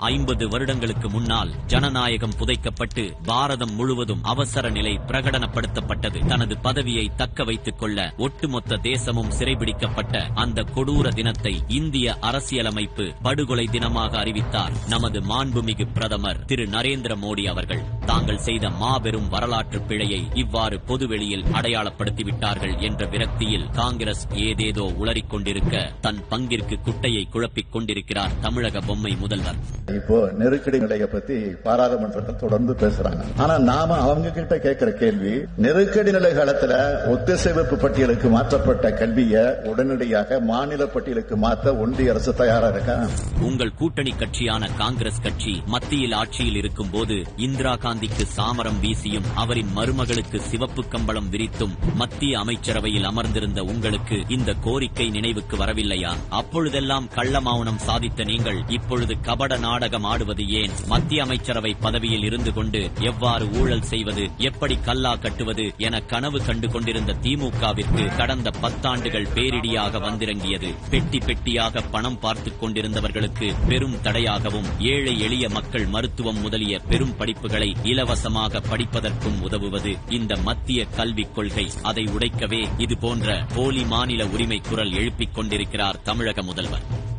ஐம்பது வருடங்களுக்கு முன்னால் ஜனநாயகம் புதைக்கப்பட்டு பாரதம் முழுவதும் அவசர நிலை பிரகடனப்படுத்தப்பட்டது. தனது பதவியை தக்க வைத்துக் கொள்ள ஒட்டுமொத்த தேசமும் சிறைபிடிக்கப்பட்ட அந்த கொடூர தினத்தை இந்திய அரசியலமைப்பு படுகொலை தினமாக அறிவித்தார். நமது மாண்புமிகு பிரதமர் திரு நரேந்திர மோடி அவர்கள் தாங்கள் செய்த மாபெரும் வரலாற்று பிழையை இவ்வாறு பொதுவெளியில் அடையாளப்படுத்திவிட்டார்கள் என்ற விரக்தியில் காங்கிரஸ் ஏதேதோ உளறிக் கொண்டிருக்க தன் பங்கிற்கு குட்டையை குழப்பிக் கொண்டிருக்கிறார் தமிழக பொம்மை முதல்வர். இப்போ நெருக்கடி நிலையை பத்தி பாராளுமன்றத்தில் தொடர்ந்து பேசுறாங்க. ஆனா நாம அவங்க கிட்ட கேட்கிற கேள்வி நெருக்கடி நிலை காலத்துல ஒத்திசைவிப்பு பட்டியலுக்கு மாற்றப்பட்ட கல்வியை உடனடியாக மாநில பட்டியலுக்கு மாற்ற ஒன்றிய அரசு தயாரா இருக்கா? உங்கள் கூட்டணி கட்சியான காங்கிரஸ் கட்சி மத்தியில் ஆட்சியில் இருக்கும் போது இந்திரா காந்திக்கு சாமரம் வீசியும் அவரின் மருமகளுக்கு சிவப்பு கம்பளம் விரித்தும் மத்திய அமைச்சரவையில் அமர்ந்திருந்த உங்களுக்கு இந்த கோரிக்கை நினைவுக்கு வரவில்லையா? அப்பொழுதெல்லாம் கள்ள மௌனம் சாதித்த நீங்கள் இப்பொழுது கபட நாள் நாடகம் ஆடுவது ஏன்? மத்திய அமைச்சரவை பதவியில் இருந்து கொண்டு எவ்வாறு ஊழல் செய்வது? எப்படி கல்லா கட்டுவது என கனவு கண்டு கொண்டிருந்த திமுகவிற்கு கடந்த பத்தாண்டுகள் பேரிடியாக வந்திறங்கியது. பெட்டி பெட்டியாக பணம் பார்த்துக் கொண்டிருந்தவர்களுக்கு பெரும் தடையாகவும் ஏழை எளிய மக்கள் மருத்துவம் முதலிய பெரும் படிப்புகளை இலவசமாக படிப்பதற்கும் உதவுவது இந்த மத்திய கல்விக் கொள்கை. அதை உடைக்கவே இது போன்ற போலி மாநில உரிமை குரல் எழுப்பிக் கொண்டிருக்கிறார் தமிழக முதல்வர்.